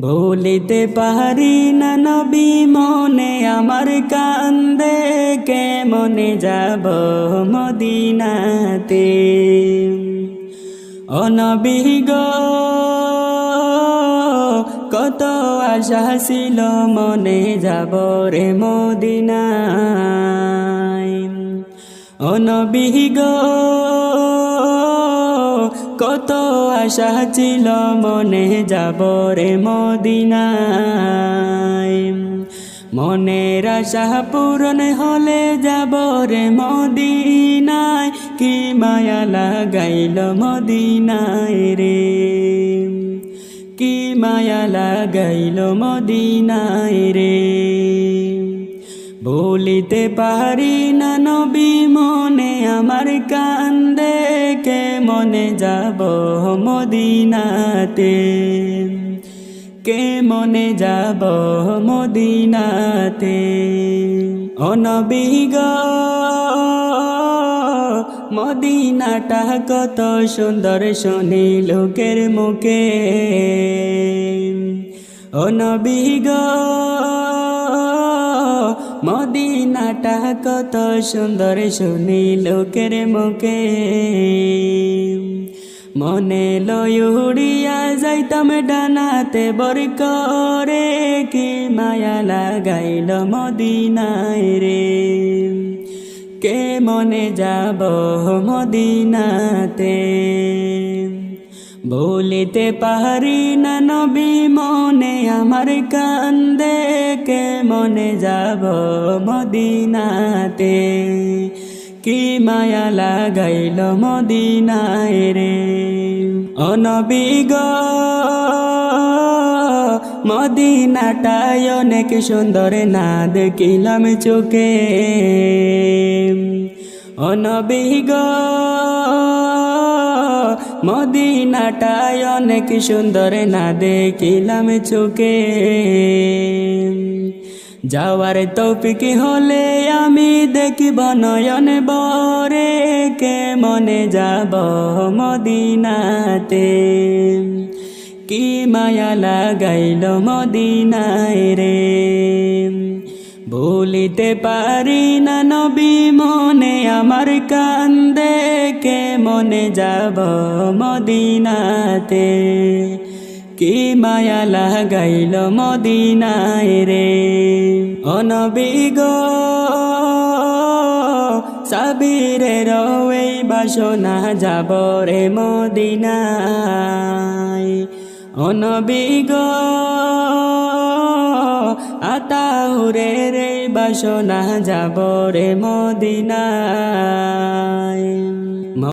ভুলিতে পারি না নবী মনে, আমার কান্দে কে মনে যাব মদিনাতে? অনবী গো, কত আশা ছিল মনে যাব রে মদিনায়। অনবী গো কত আশা ছিল মনে যাব রে মদিনায়। মনের আশা পূরণ হলে যাব রে মদিনায়। কি মায়া লাগাইল মদিনায় রে। কি মায়া লাগাইল মদিনায় রে। বলিতে পারি না নবী মনে আমার কান্দে। কে মনে যাব মদিনাতে। কে মনে যাব মদিনাতে? অনবী গো, মদিনাটা কত সুন্দর শুনি লোকের মুখে। অনবী গো মদিনাটা কত সুন্দর শুনি লোকের মুখে। মনে লয়ুড়িয়া যাইতাম ডানাতে বর করে কি মায়া লাগাইল মদিনায় রে। কে মনে যাব মদিনাতে? বলিতে পারি না নবী মনে আমার কান্দে। কে মনে যাব মদিনাতে। কি মায়া লাগাইল মদিনায় রে। অনবী গো, মদিনাটায় অনেক সুন্দর না দেখিলাম চোখে। অনবী গো, মদিনাটায় অনেক সুন্দর না দেখিলাম চোখে। যাওয়ার তৌফিক হলে আমি দেখিব নয়ন বরে কে মনে যাব মদিনাতে। কি মায়া লাগাইল মদিনায় রে। ভুলিতে পারি না নবী মনে আমার কান্দে কে মনে যাব মদিনাতে। কি মায়া লাগাইল মদিনায় রে? অনবী গো সাবিরের ওই বাসনা যাব রে মদিনায়। অনবী গো, আতাউরে রে বাসনা যাব রে মদিনায়।